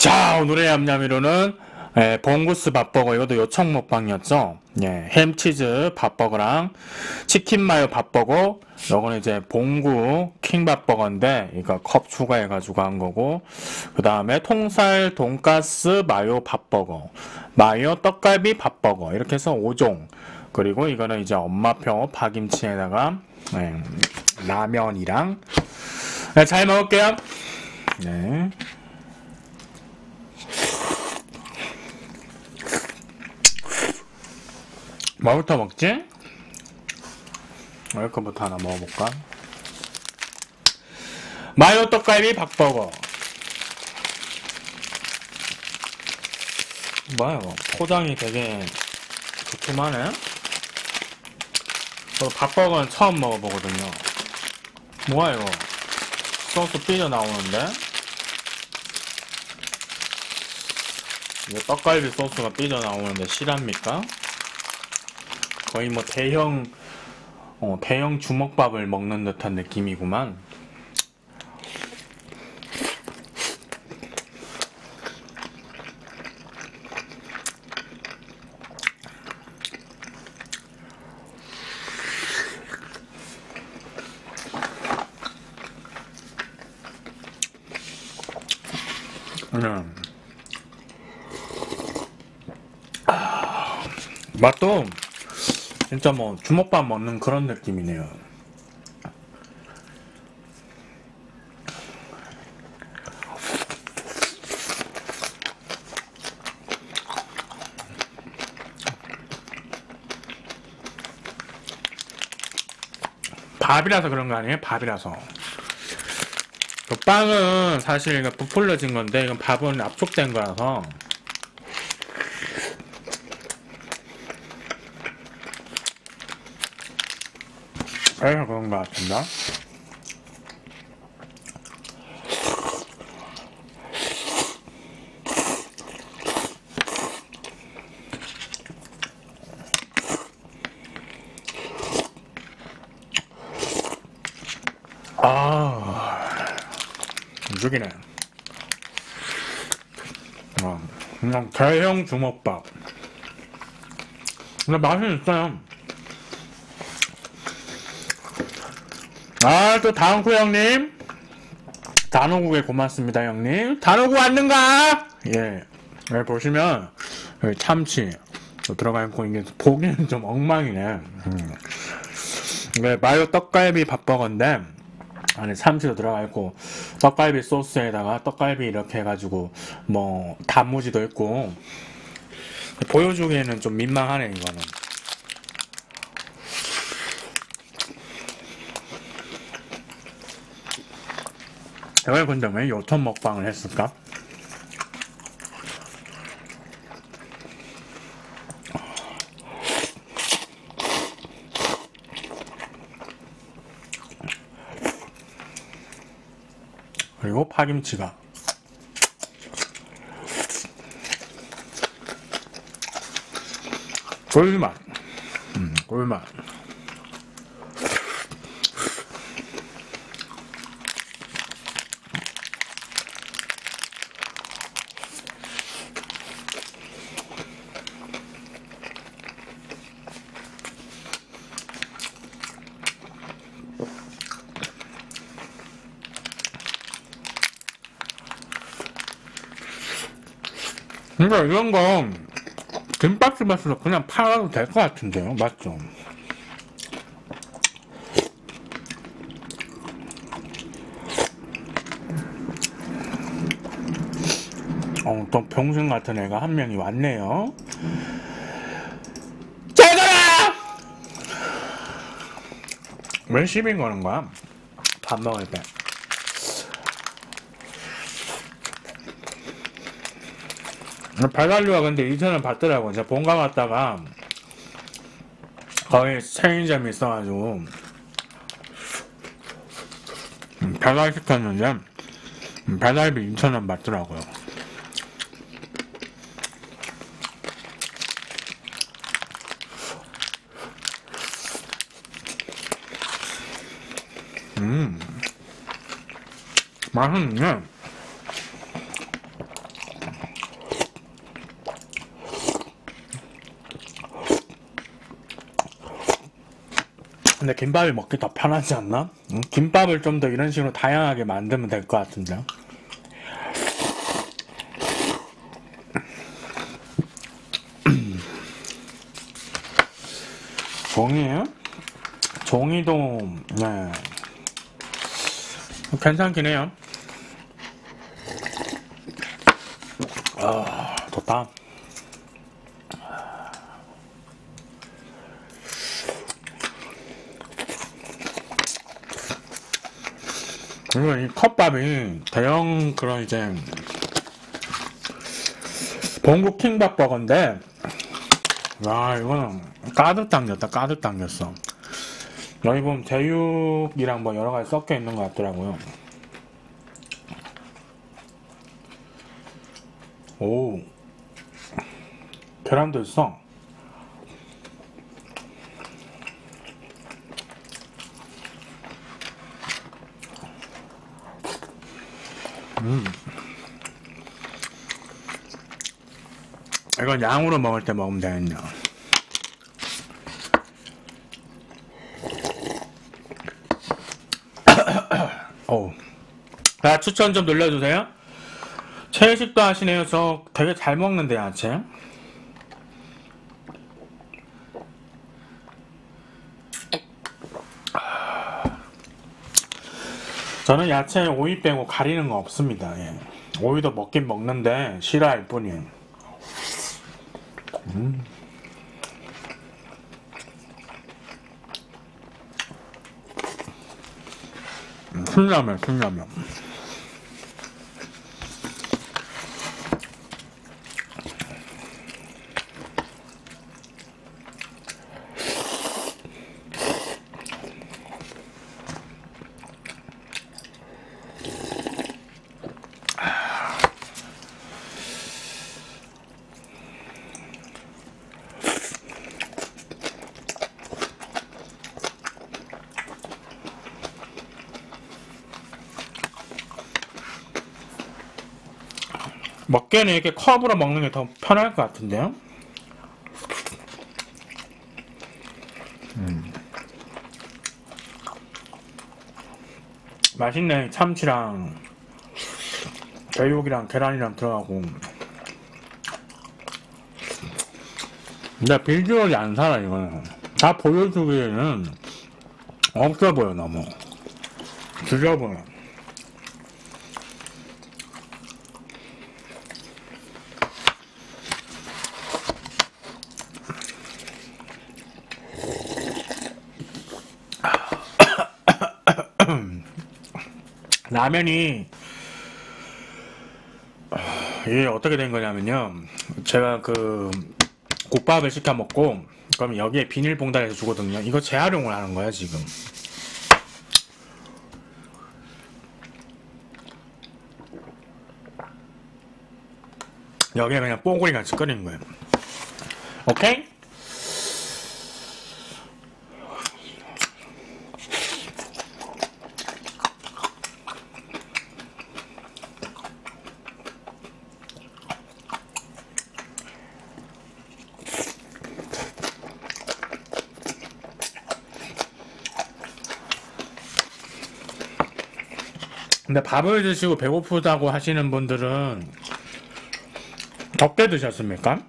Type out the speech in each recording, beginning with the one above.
자, 오늘의 얌얌이로는 예, 봉구스 밥버거 이것도 요청 먹방이었죠. 예, 햄치즈 밥버거랑 치킨 마요 밥버거 요거는 이제 봉구 킹 밥버거인데 이거 컵 추가해가지고 한 거고 그 다음에 통살 돈가스 마요 밥버거 마요 떡갈비 밥버거 이렇게 해서 5종 그리고 이거는 이제 엄마표 파김치에다가 예, 라면이랑 네, 잘 먹을게요. 네. 뭐부터 먹지? 이거부터 하나 먹어볼까? 마요 떡갈비 박버거. 뭐야 이거? 포장이 되게 두툼하네? 저 박버거는 처음 먹어보거든요. 뭐야 이거? 소스 삐져 나오는데? 이거 떡갈비 소스가 삐져 나오는데 실합니까? 거의 뭐 대형 어, 대형 주먹밥을 먹는 듯한 느낌이구만. 음. 아, 맛도 진짜 뭐 주먹밥 먹는 그런 느낌이네요. 밥이라서 그런 거 아니에요? 밥이라서. 그 빵은 사실 부풀려진 건데 이건 밥은 압축된 거라서 그래서 그런 것 같은데. 아, 죽이네. 어, 그냥 대형 주먹밥. 근데 맛은 있어요. 아, 또 다은쿠 형님. 단호국에 고맙습니다, 형님. 단호국 왔는가? 예. 여기 보시면, 여기 참치. 또 들어가 있고, 이게 보기는 좀 엉망이네. 음. 이게 마요 떡갈비 밥버거인데, 안에 참치도 들어가 있고, 떡갈비 소스에다가 떡갈비 이렇게 해가지고, 뭐, 단무지도 있고, 보여주기에는 좀 민망하네, 이거는. 왜 근데 왜 요턴 먹방을 했을까? 그리고 파김치가. 꿀맛. 음, 꿀맛 근데 이런 거 김밥집 맛으로 그냥 팔아도 될 것 같은데요 맞죠? 어, 또 병신 같은 애가 한 명이 왔네요 잘 가라! 왜 시비 거는 거야? 밥 먹을 때 배달료가 근데 2천원 받더라고. 제가 본가 갔다가 거기 체인점이 있어가지고 음, 배달 시켰는데 음, 배달비 2천원 받더라고요. 음 맛있네. 근데 김밥이 먹기 더 편하지 않나? 응? 김밥을 좀 더 이런 식으로 다양하게 만들면 될 것 같은데. 종이에요? 종이도 네 괜찮긴 해요. 아 좋다. 그리고 이 컵밥이 대형 그런 이제 봉구 킹밥 버거인데 와 이거는 가득 당겼다 가득 당겼어. 여기 보면 제육이랑 뭐 여러 가지 섞여 있는 것 같더라고요. 오. 계란도 있어 이건 양으로 먹을 때 먹으면. 오. 자, 추천 좀 눌러주세요. 채식도 하시네요. 저 되게 잘 먹는데, 야채. 저는 야채 오이 빼고 가리는 거 없습니다. 예. 오이도 먹긴 먹는데 싫어할 뿐이에요. 음, 신라면, 신라면. 먹기에는 이렇게 컵으로 먹는 게 더 편할 것 같은데요? 음. 맛있네. 참치랑 제육이랑 계란이랑 들어가고. 근데 비주얼이 안 살아, 이거는. 다 보여주기에는 없어 보여, 너무. 줄여 보여. 라면이 이게 어떻게 된 거냐면요. 제가 그 국밥을 시켜 먹고 그럼 여기에 비닐봉다리에서 주거든요. 이거 재활용을 하는 거야 지금. 여기에 그냥 뽀글이 같이 끓이는 거예요. 오케이? 근데 밥을 드시고 배고프다고 하시는 분들은 적게 드셨습니까?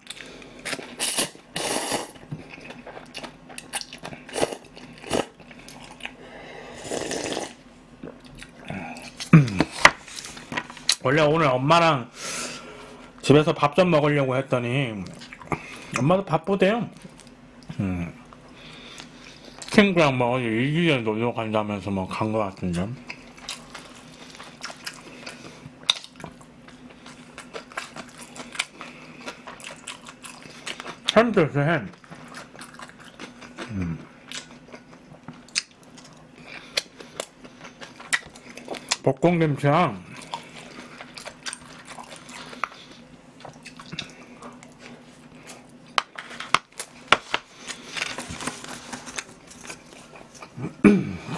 원래 오늘 엄마랑 집에서 밥 좀 먹으려고 했더니 엄마도 바쁘대요. 음. 친구랑 뭐 어디 이주에 놀러 간다면서 뭐 간 것 같은데. 햄도 있어, 햄. 음. 볶음김치랑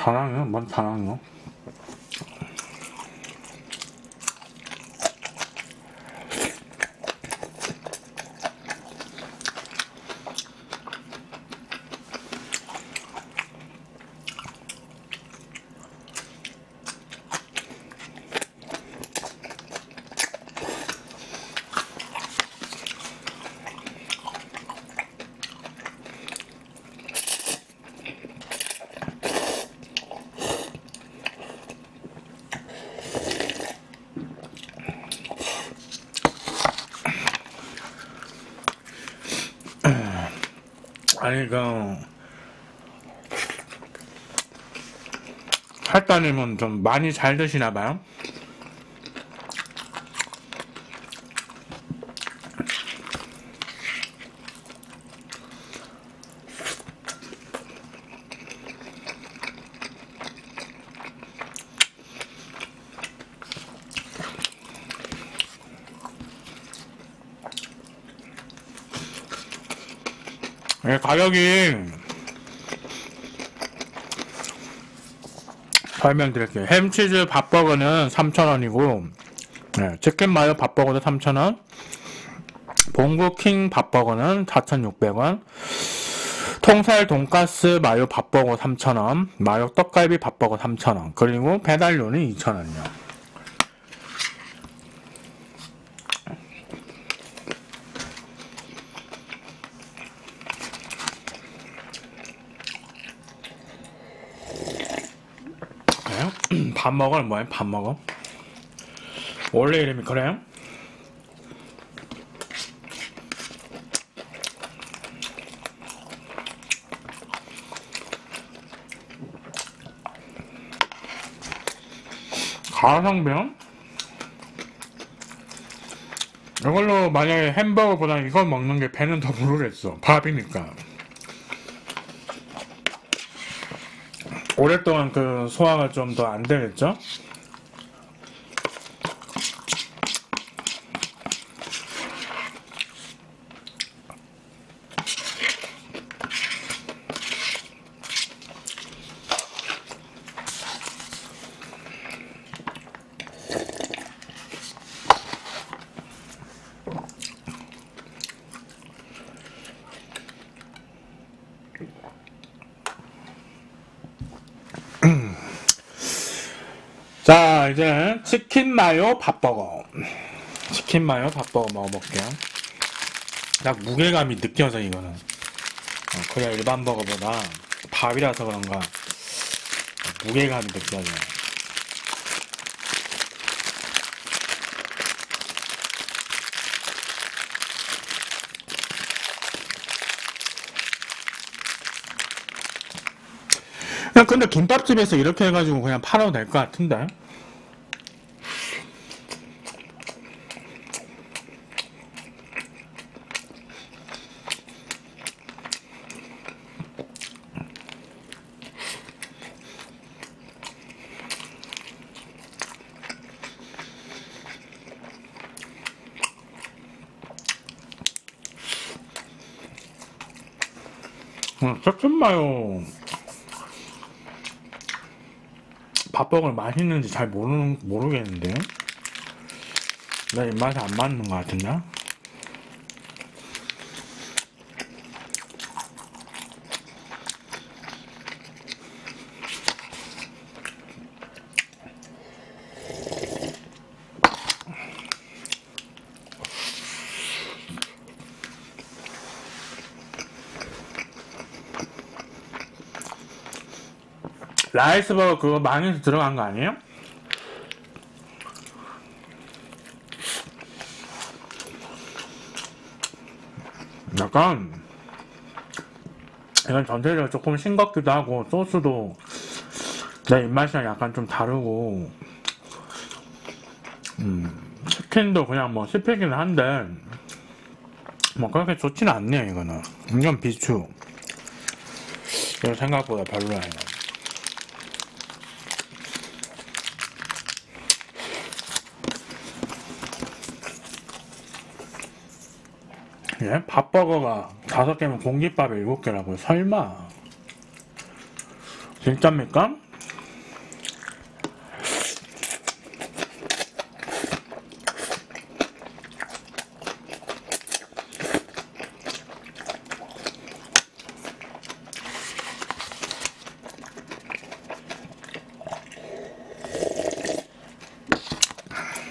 자랑이요? 뭔 자랑이요? 아니 그 할따님은 좀 많이 잘 드시나 봐요. 예, 가격이 설명드릴게요. 햄치즈 밥버거는 3,000원이고 예, 치킨 마요 밥버거도 3,000원 봉구 킹 밥버거는 4,600원 통살 돈가스 마요 밥버거 3,000원 마요 떡갈비 밥버거 3,000원 그리고 배달료는 2,000원이요. 밥 먹어? 뭐야? 밥 먹어? 원래 이름이 그래요? 가성병? 이걸로 만약에 햄버거보다 이걸 먹는 게 배는 더 부르겠어. 밥이니까. 오랫동안 그 소화가 좀 더 안 되겠죠? 자, 이제 치킨 마요 밥버거. 치킨 마요 밥버거 먹어볼게요. 딱 무게감이 느껴져, 이거는. 어, 그냥 일반 버거보다 밥이라서 그런가 무게감이 느껴져요. 근데 김밥집에서 이렇게 해가지고 그냥 팔아도 될 것 같은데. 응, 섞은 마요. 밥버거를 맛있는지 잘 모르는, 모르겠는데. 내 입맛에 안 맞는 것 같은데? 라이스버거 그거 망에서 들어간 거 아니에요? 약간 이건 전체적으로 조금 싱겁기도 하고 소스도 내 입맛이랑 약간 좀 다르고 음, 치킨도 그냥 뭐 씹히기는 한데 뭐 그렇게 좋지는 않네요 이거는. 이건 비추. 이거 생각보다 별로야 이거 예? 밥버거가 다섯 개면 공깃밥에 일곱 개라고요? 설마 진짜입니까?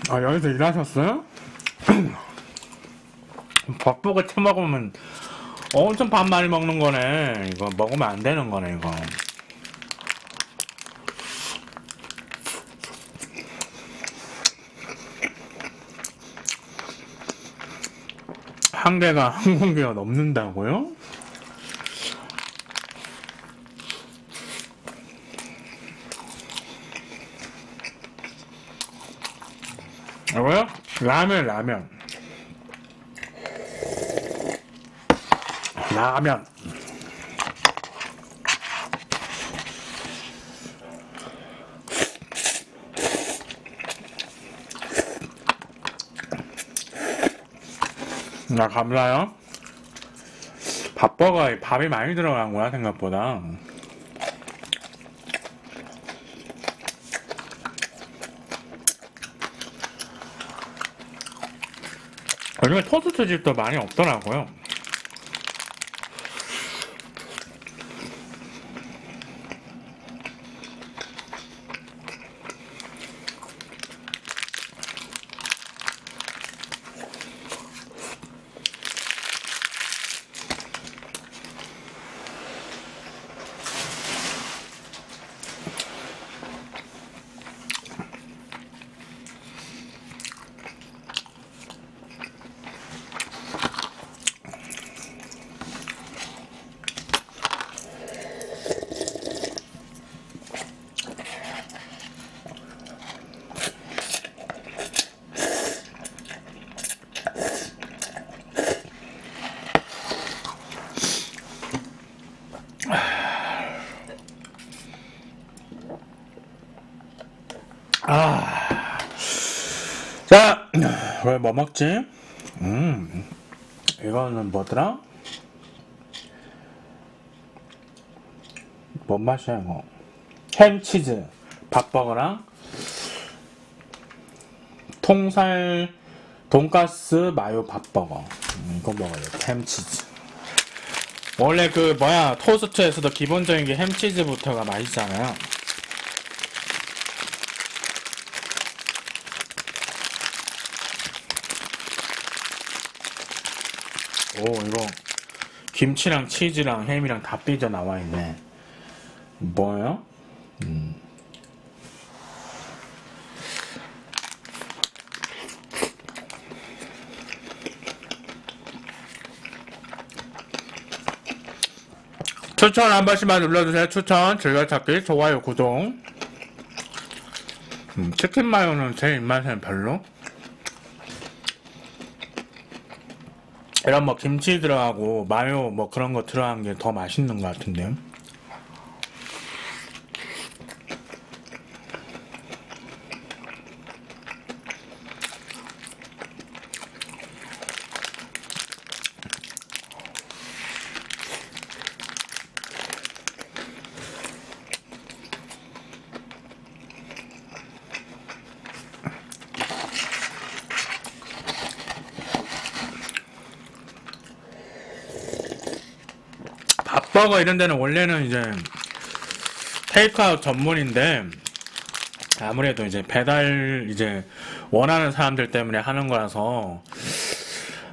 아 여기서 일하셨어요? 벅벅을 처먹으면 엄청 밥 많이 먹는 거네 이거 먹으면 안 되는 거네 이거 한 개가 한 공기가 넘는다고요? 뭐요? 라면 라면 라면. 나 감사요. 밥버거에 밥이 많이 들어간 거야 생각보다. 요즘에 토스트 집도 많이 없더라고요. 아. 자, 왜 뭐 먹지? 음, 이거는 뭐더라? 뭔 맛이야, 이거? 햄치즈, 밥버거랑 통살, 돈가스, 마요 밥버거. 음, 이거 먹어요, 햄치즈. 원래 그, 뭐야, 토스트에서도 기본적인 게 햄치즈부터가 맛있잖아요. 오 이거 김치랑 치즈랑 햄이랑 다 삐져 나와 있네. 뭐요? 음. 추천 한 번씩만 눌러주세요. 추천, 즐겨찾기, 좋아요, 구독. 음, 치킨 마요는 제 입맛에는 별로. 이런 뭐 김치 들어가고 마요 뭐 그런 거 들어간 게 더 맛있는 것 같은데. 밥버거 이런 데는 원래는 이제 테이크아웃 전문인데 아무래도 이제 배달 이제 원하는 사람들 때문에 하는 거라서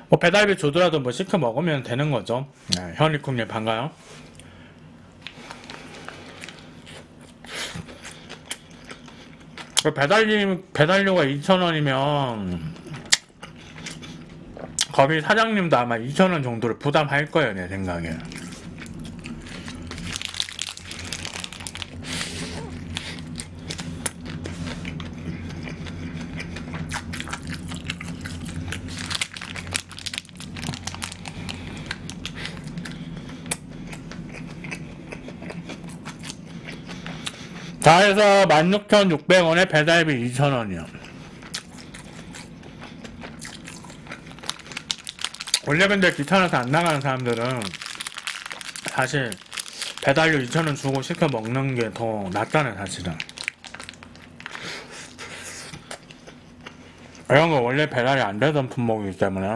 뭐 배달비 주더라도 뭐 시켜 먹으면 되는 거죠. 네, 현리쿵님 반가요. 그 배달비 배달료가 2,000원이면 거기 사장님도 아마 2,000원 정도를 부담할 거예요, 내 생각에. 다 해서 16,600원에 배달비 2,000원이요. 원래 근데 귀찮아서 안 나가는 사람들은 사실 배달료 2,000원 주고 시켜 먹는 게 더 낫다는 사실은. 이런 거 원래 배달이 안 되던 품목이기 때문에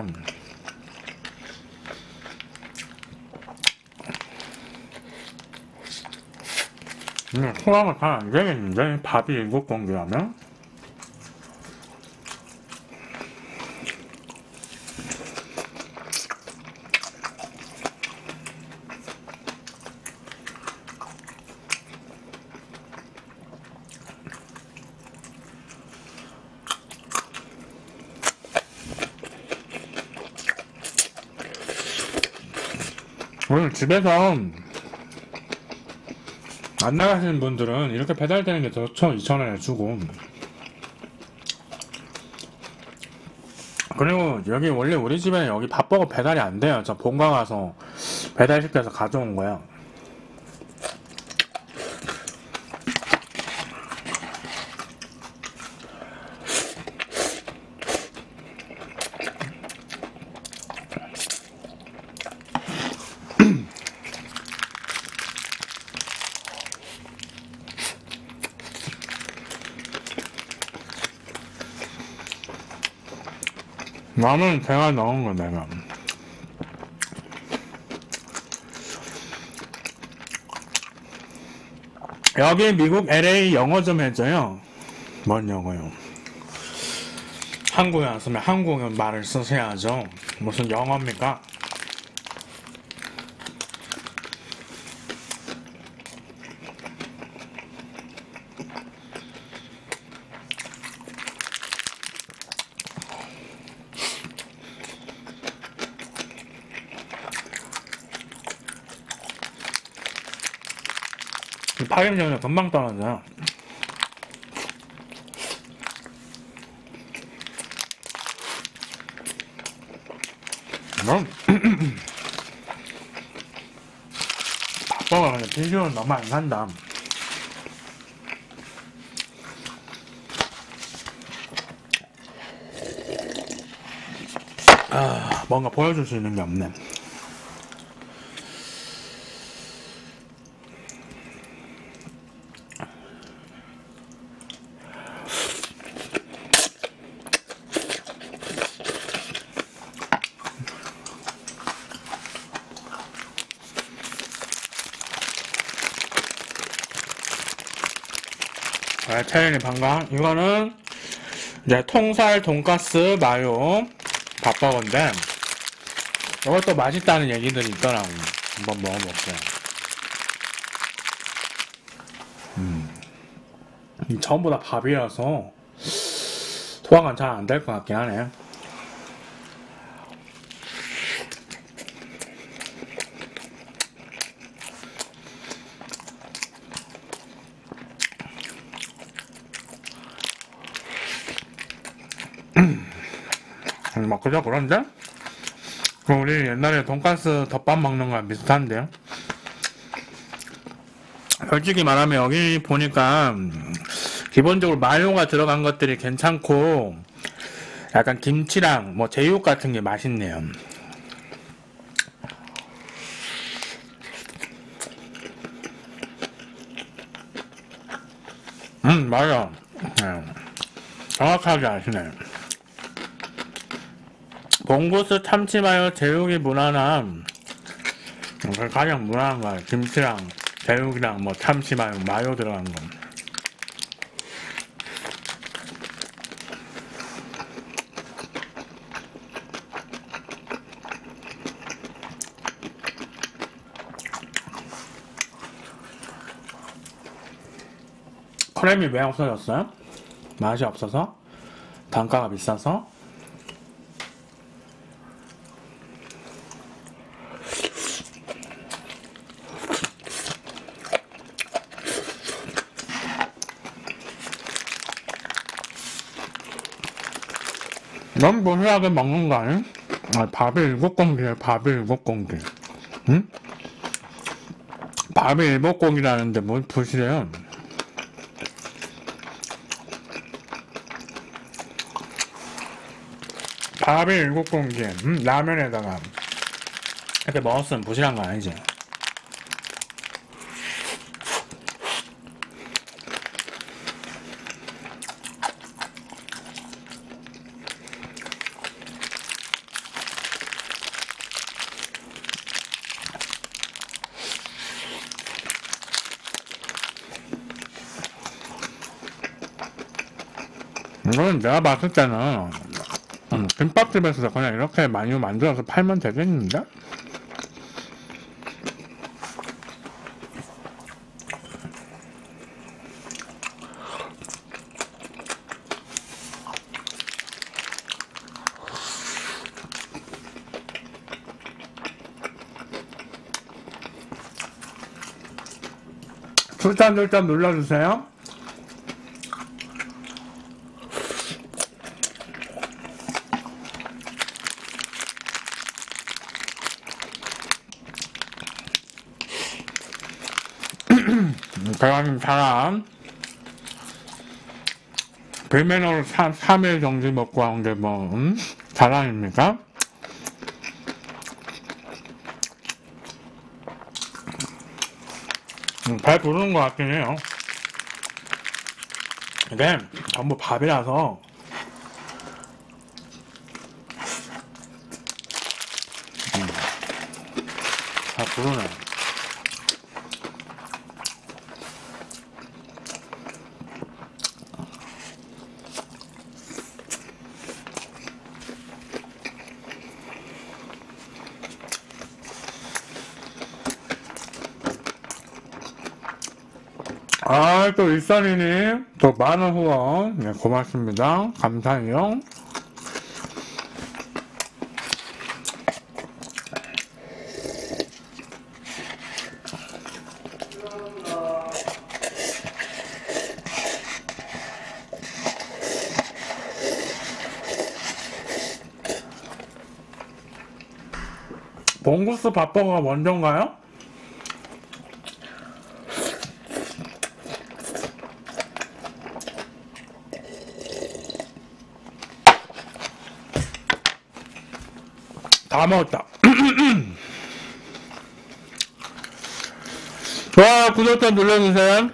소화가 잘 안 되겠는데? 밥이 일곱 공기라면? 오늘 집에서 안 나가시는 분들은 이렇게 배달되는 게더 좋죠. 2,000원에 주고. 그리고 여기 원래 우리 집에는 여기 밥버거 배달이 안 돼요. 저 본가 가서 배달시켜서 가져온 거예요. 나는 제가 넣은 거 내가. 여기 미국 LA 영어 좀 해줘요. 뭔 영어요? 한국에 왔으면 한국어 말을 쓰셔야죠. 무슨 영어입니까? 파김치는 금방 떨어져요. 음. 밥버거 근데 비주얼 너무 안 산다. 아, 뭔가 보여줄 수 있는 게 없네. 네, 체린이 반가. 이거는 이제 통살 돈가스 마요 밥버거인데 이것도 맛있다는 얘기들이 있더라고. 한번 먹어볼게요. 음. 이 전부 다 밥이라서 소화가 잘 안 될 것 같긴 하네. 막 그저 그런데? 그럼 우리 옛날에 돈가스 덮밥 먹는 거랑 비슷한데요? 솔직히 말하면 여기 보니까 음, 기본적으로 마요가 들어간 것들이 괜찮고 약간 김치랑 뭐 제육 같은 게 맛있네요. 음 맞아. 네. 정확하게 아시네. 봉구스 참치마요 제육이 무난함. 그 가장 무난한 거야. 김치랑 제육이랑 뭐 참치마요 마요 들어간 거. 크림이 왜 없어졌어요? 맛이 없어서? 단가가 비싸서? 넌 무시하게 먹는 거 아니? 아, 밥이 일곱 공기야, 밥이 일곱 공기. 응? 밥이 일곱 공기라는데 뭘 부시래요? 밥이 일곱 공기, 음, 라면에다가 이렇게 먹었으면 부실한 거 아니지? 이건 내가 봤을 때는 음, 김밥집에서 그냥 이렇게 많이 만들어서 팔면 되겠는데? 출단 출단 눌러주세요. 대화님 사람 불매너로 3일 정지 먹고 한게 뭐, 음? 자랑입니까? 음, 잘 부르는 것 같긴 해요. 이게 전부 밥이라서 음, 잘 부르네. 아, 또 일선이님, 또 많은 후원, 네, 고맙습니다. 감사해요. 봉구스 밥버거가 먼저인가요? 다 먹었다. 좋아요, 구독 좀 눌러주세요.